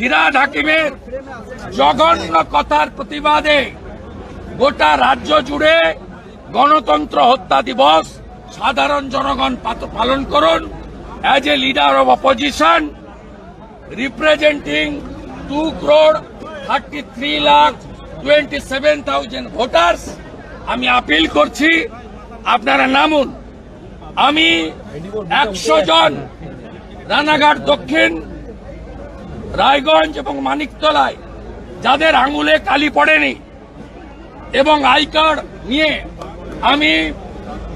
ফিরাদ হাকিমের জঘন্য কথার প্রতিবাদে গোটা রাজ্য জুড়ে গণতন্ত্র হত্যা দিবস সাধারণ জনগণ পালন করুন। As a leader of opposition representing two crore thirty three lakh twenty seven thousand voters আমি আপিল করছি, আপনারা নামুন। আমি একশো জন রানাঘাট দক্ষিণ রায়গঞ্জ এবং মানিকতলায় যাদের আঙুলে কালি পড়েনি এবং আই কার্ড নিয়ে আমি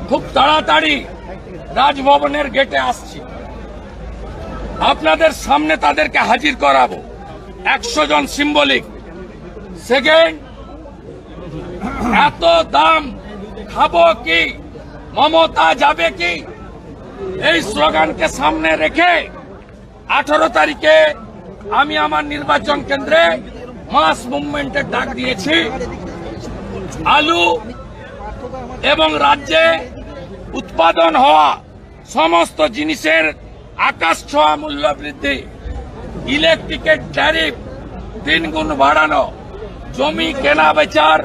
খুব তাড়াতাড়ি রাজভবনের গেটে আসছি। আপনাদের সামনে তাদেরকে হাজির করাবো। একশো জন সিম্বলিক। সেকেন্ড, এত দাম খাব কি? মমতা যাবে কি? এই স্লোগানকে সামনে রেখে আঠারো তারিখে আমি আমার নির্বাচন কেন্দ্রে মাস মুভমেন্টের ডাক দিয়েছি। আলু এবং রাজ্যে উৎপাদন হওয়া সমস্ত জিনিসের আকাশ ছোঁয়া মূল্য বৃদ্ধি। ইলেকট্রিকের ট্যারিফ তিন গুণ বাড়ানো, জমি কেনা বেচার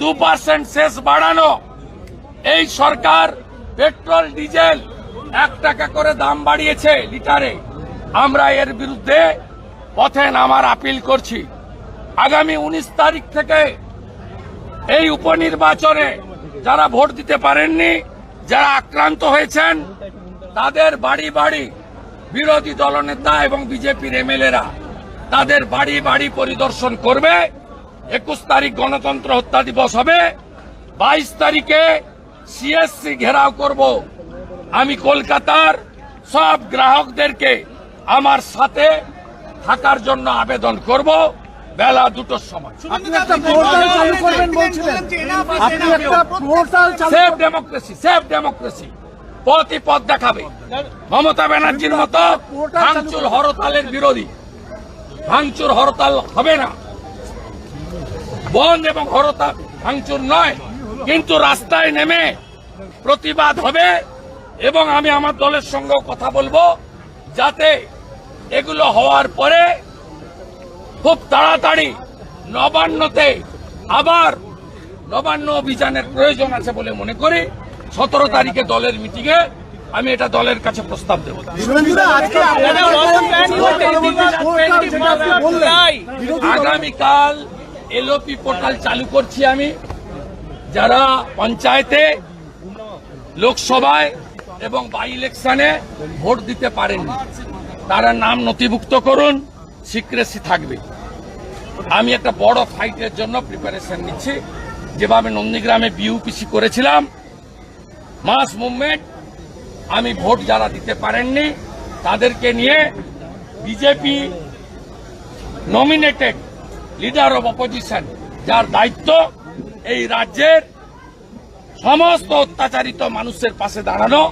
দু পার্সেন্ট শেষ বাড়ানো। এই সরকার পেট্রোল, ডিজেল এক টাকা করে দাম বাড়িয়েছে লিটারে। আমরা এর বিরুদ্ধে পথে নামার আপিল করছি। আগামী উনিশ তারিখ থেকে এই উপনির্বাচনে যারা ভোট দিতে পারেননি, যারা আক্রান্ত হয়েছেন, তাদের বাড়ি বাড়ি বিরোধী দলনেতা এবং বিজেপির এমএলএরা তাদের বাড়ি বাড়ি পরিদর্শন করবে। একুশ তারিখ গণতন্ত্র হত্যা দিবস হবে। বাইশ তারিখে সিএসসি ঘেরাও করব। আমি কলকাতার সব গ্রাহকদেরকে আমার সাথে থাকার জন্য আবেদন করব। বেলা দুটোর সময়। আপনি একটা পোর্টাল চালু করবেন বলছিলেন। আপনি একটা পোর্টাল চালু সেফ ডেমোক্রেসি সেফ ডেমোক্রেসি পথই পথ দেখাবে। মমতা ব্যানার্জির মতো ভাঙচুর হরতালের বিরোধী। ভাঙচুর হরতাল হবে না। বন্ধ এবং হরতাল ভাঙচুর নয়। কিন্তু রাস্তায় নেমে প্রতিবাদ হবে। এবং আমি আমার দলের সঙ্গেও কথা বলব। যাতে এগুলো হওয়ার পরে খুব তাড়াতাড়ি নবান্নতে আবার নবান্ন অভিযানের প্রয়োজন আছে বলে মনে করি। সতেরো তারিখে দলের মিটিংয়ে আমি এটা দলের কাছে প্রস্তাব দেব। আগামীকাল এলওপি পোর্টাল চালু করছি আমি। যারা পঞ্চায়েতে লোকসভায় এবং বাই ইলেকশনে ভোট দিতে পারেননি। তারা নাম নথিভুক্ত করুন সিক্রেসি থাকবে। আমি একটা বড় ফাইটের জন্য প্রিপারেশন নিচ্ছি। যেভাবে নন্দীগ্রামে বিউপিসি করেছিলাম মাস মুভমেন্ট আমি ভোট যারা দিতে পারেননি, তাদেরকে নিয়ে BJP nominated leader of opposition যার দায়িত্ব এই রাজ্যের সমস্ত অত্যাচারিত মানুষের পাশে দাঁড়ানো।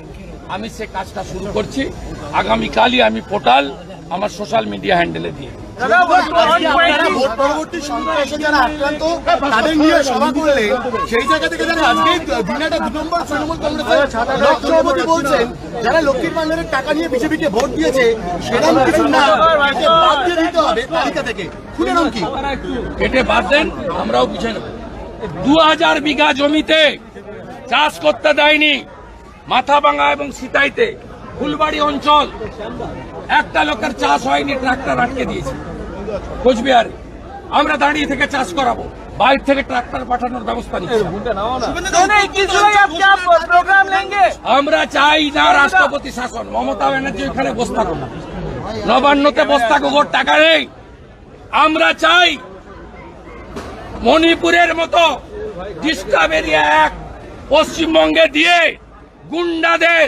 আমি সে কাজটা শুরু করছি। আগামীকালই আমি পোর্টাল আমার সোশ্যাল মিডিয়া হ্যান্ডেলে দিয়ে যারা আক্রান্ত তাদের নিয়ে সভা করলে সেই জায়গা থেকে যারা আজকে দিনাটা দু নম্বর তৃণমূল কংগ্রেসের বলছেন যারা লক্ষ্মীর ভান্ডারের টাকা নিয়ে বিজেপিকে ভোট দিয়েছে সেরকম কিছু না বাদ দিয়ে দিতে হবে তালিকা থেকে। শুনে নাম কি? কেটে বাদ দেন আমরাও বুঝে নেব। দু হাজার বিঘা জমিতে চাষ করতে দেয়নি। মাথাভাঙা এবং সিতাইতে ফুলবাড়ি অঞ্চল একটা লোকের চাষ হয়নি, ট্রাক্টর আটকে দিয়েছে। কোচবিহারে। আমরা দাঁড়িয়ে থেকে চাষ করাবো। বাইরে থেকে ট্রাক্টর পাঠানোর ব্যবস্থা আমরা চাই না রাষ্ট্রপতি শাসন। মমতা ব্যানার্জি ওখানে বসতা না নবান্নতে বস্তা গোবর টাকা নেই। আমরা চাই মণিপুরের মতো ডিস্টার্ব এরিয়া এক পশ্চিমবঙ্গে দিয়ে গুন্ডাদের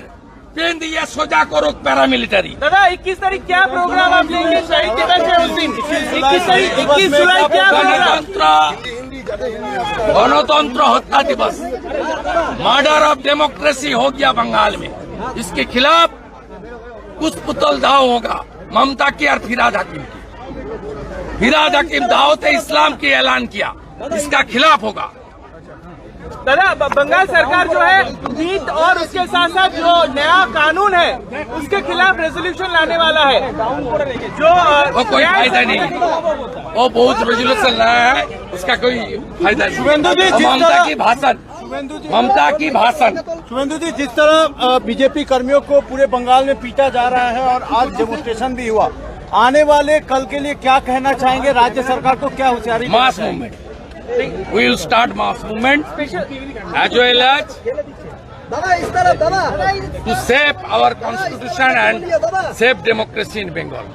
পেন দিয়ে সোজা করুক প্যারামিলিটারি दादा इक्कीस तारीख क्या प्रोग्राम आप लेंगे शहीद दिवस है उस दिन इक्कीस तारीख इक्कीस जुलाई क्या प्रोग्राम गणतंत्र गणतंत्र हत्या दिवस मर्डर ऑफ डेमोक्रेसी हो गया बंगाल में इसके खिलाफ कुछ पुतल दाव होगा ममता की और फिराद हकीम की फिराद हकीम दावत इस्लाम की ऐलान किया इसका खिलाफ होगा दादा बंगाल सरकार जो है नीट और उसके साथ साथ जो नया कानून है उसके खिलाफ रेजोल्यूशन लाने वाला है। जो वो कोई फ़ायदा नहीं। वो बहुत रेजोल्यूशन लाया है उसका कोई फ़ायदा नहीं। जी, ममता की भाषण शुभेंदु जी। ममता की भाषण। शुभेंदु जी जिस तरह बीजेपी कर्मियों को पूरे बंगाल में पीटा जा रहा है और आज डेमोस्ट्रेशन भी हुआ आने वाले कल के लिए क्या कहना चाहेंगे? राज्य सरकार को क्या होशियारी mass movement. we will start mass movement as well as to save our constitution and save democracy in Bengal.